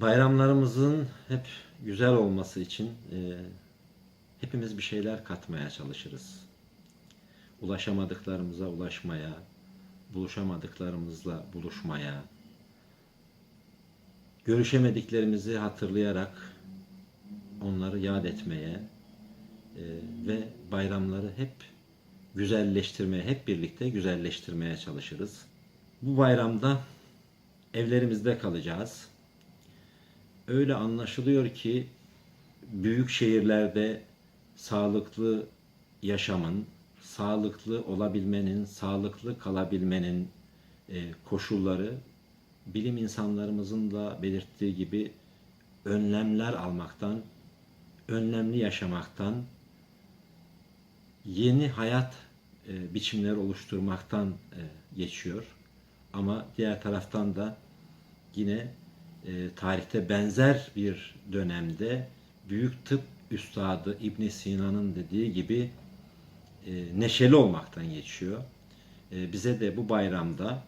bayramlarımızın hep güzel olması için e, hepimiz bir şeyler katmaya çalışırız. Ulaşamadıklarımıza ulaşmaya, buluşamadıklarımızla buluşmaya, görüşemediklerimizi hatırlayarak onları yad etmeye e, ve bayramları hep güzelleştirmeye, hep birlikte güzelleştirmeye çalışırız. Bu bayramda evlerimizde kalacağız. Öyle anlaşılıyor ki büyük şehirlerde sağlıklı yaşamın, sağlıklı olabilmenin, sağlıklı kalabilmenin e, koşulları bilim insanlarımızın da belirttiği gibi önlemler almaktan, önlemli yaşamaktan, yeni hayat e, biçimleri oluşturmaktan e, geçiyor. Ama diğer taraftan da yine e, tarihte benzer bir dönemde büyük tıp üstadı İbn Sina'nın dediği gibi e, neşeli olmaktan geçiyor. E, bize de bu bayramda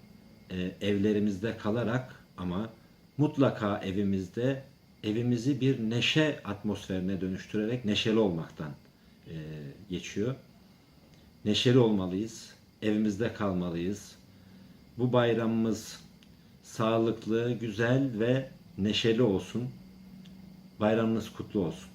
e, evlerimizde kalarak ama mutlaka evimizde evimizi bir neşe atmosferine dönüştürerek neşeli olmaktan e, geçiyor. Neşeli olmalıyız, evimizde kalmalıyız. Bu bayramımız sağlıklı, güzel ve neşeli olsun. Bayramınız kutlu olsun.